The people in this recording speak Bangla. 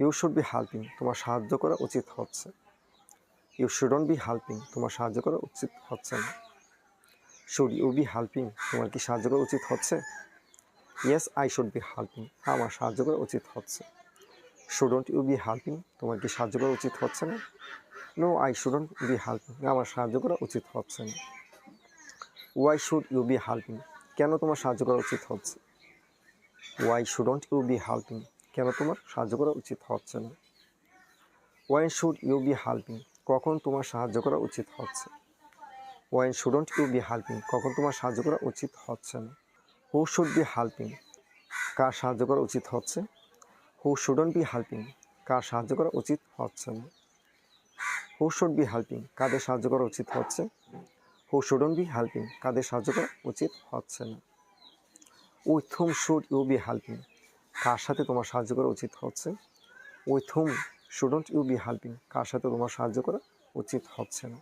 ইউ শুড বি হেল্পিং তোমার সাহায্য করা উচিত হচ্ছে। ইউ শুডন্ট বি হেল্পিং তোমার সাহায্য করা উচিত হচ্ছে না। শুড ইউ বি হেল্পিং তোমার কি সাহায্য করা উচিত হচ্ছে? Yes I should be helping আমার সাহায্য করা উচিত হচ্ছে। শুডন্ট ইউ বি হেল্পিং তোমার কি সাহায্য করা উচিত হচ্ছে না? No I shouldn't be helping আমার সাহায্য করা উচিত হচ্ছে না। Why should you be helping কেন তোমার সাহায্য করা উচিত হচ্ছে? Why shouldn't you be helping কেন তোমার সাহায্য করা উচিত হচ্ছে না? When should you be helping কখন তোমার সাহায্য করা উচিত হচ্ছে? When shouldn't you be helping কখন তোমার সাহায্য করা উচিত হচ্ছে না? হু শুড বি হেল্পিং কার সাহায্য করা উচিত হচ্ছে? হু শুডন্ট বি হেল্পিং কার সাহায্য করা উচিত হচ্ছে না? হু শুড বি হেল্পিং কাদের সাহায্য করা উচিত হচ্ছে? হু শুডন্ট বি হেল্পিং কাদের সাহায্য করা উচিত হচ্ছে না? With whom should you be helping কার সাথে তোমার সাহায্য করা উচিত হচ্ছে? With whom shouldn't you be helping কার সাথে তোমার সাহায্য করা উচিত হচ্ছে না?